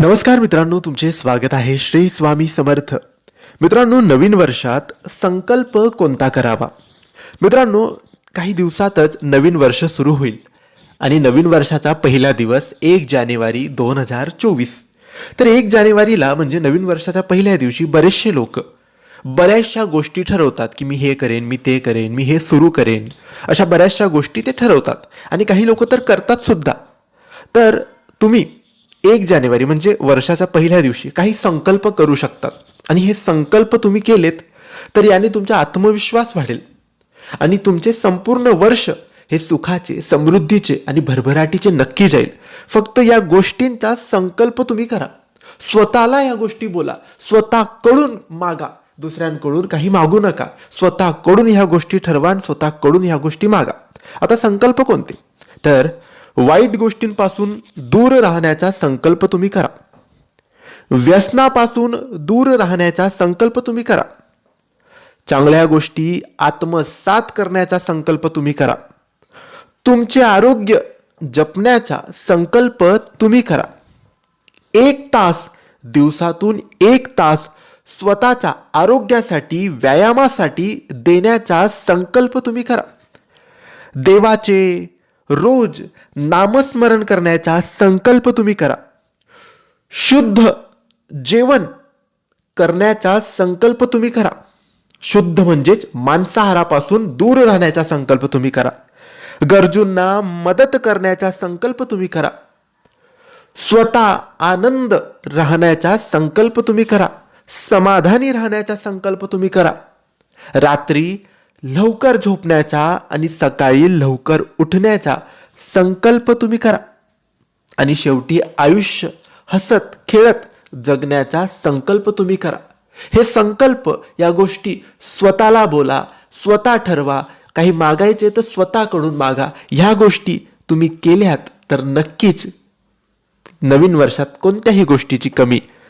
नमस्कार मित्रांनो तुमचे स्वागत आहे श्री स्वामी समर्थ. मित्रांनो नवीन वर्षात संकल्प कोणता करावा? मित्रांनो काही दिवसातच नवीन वर्ष सुरू होईल आणि नवीन वर्षाचा पहिला दिवस एक जानेवारी दोन हजार चोवीस. तर एक जानेवारीला म्हणजे नवीन वर्षाच्या पहिल्या दिवशी बरेचसे लोक बऱ्याचशा गोष्टी ठरवतात की मी हे करेन मी ते करेन मी हे सुरू करेन. अशा बऱ्याचशा गोष्टी ते ठरवतात आणि काही लोक तर करतात सुद्धा. तर तुम्ही एक जानेवारी म्हणजे वर्षाच्या पहिल्या दिवशी काही संकल्प करू शकतात. आणि हे संकल्प तुम्ही केलेत तर याने तुमचा आत्मविश्वास वाढेल. आणि तुमचे संपूर्ण वर्ष हे सुखाचे समृद्धीचे आणि भरभराटीचे नक्की जाईल. फक्त या गोष्टींचा संकल्प तुम्ही करा. स्वतःला या गोष्टी बोला. स्वतःकडून मागा. दुसऱ्यांकडून काही मागू नका. स्वतःकडून ह्या गोष्टी ठरवा आणि स्वतःकडून ह्या गोष्टी मागा. आता संकल्प कोणते? तर वाईट गोष्टींपासून दूर राहण्याचा संकल्प तुम्ही करा. व्यसनापासून दूर राहण्याचा संकल्प तुम्ही करा. चांगल्या गोष्टी आत्मसात करण्याचा संकल्प तुम्ही करा. तुमचे आरोग्य जपण्याचा संकल्प तुम्ही करा. एक तास दिवसातून एक तास स्वतःच्या आरोग्यासाठी व्यायामासाठी देण्याचा संकल्प तुम्ही करा. देवाचे रोज नामस्मरण करण्याचा संकल्प तुम्ही करा. शुद्ध जेवण करण्याचा संकल्प तुम्ही करा. शुद्ध म्हणजेच मांसाहारापासून दूर राहण्याचा संकल्प तुम्ही करा. गरजूंना मदत करण्याचा संकल्प तुम्ही करा. स्वतः आनंद राहण्याचा संकल्प तुम्ही करा. समाधानी राहण्याचा संकल्प तुम्ही करा. रात्री लवकर झोपण्याचा आणि सकाळी लवकर उठण्याचा संकल्प तुम्ही करा. आणि शेवटी आयुष्य हसत खेळत जगण्याचा संकल्प तुम्ही करा. हे संकल्प या गोष्टी स्वतःला बोला स्वतः ठरवा. काही मागायचे तर स्वतःकडून मागा. ह्या गोष्टी तुम्ही केल्यात तर नक्कीच नवीन वर्षात कोणत्याही गोष्टीची कमी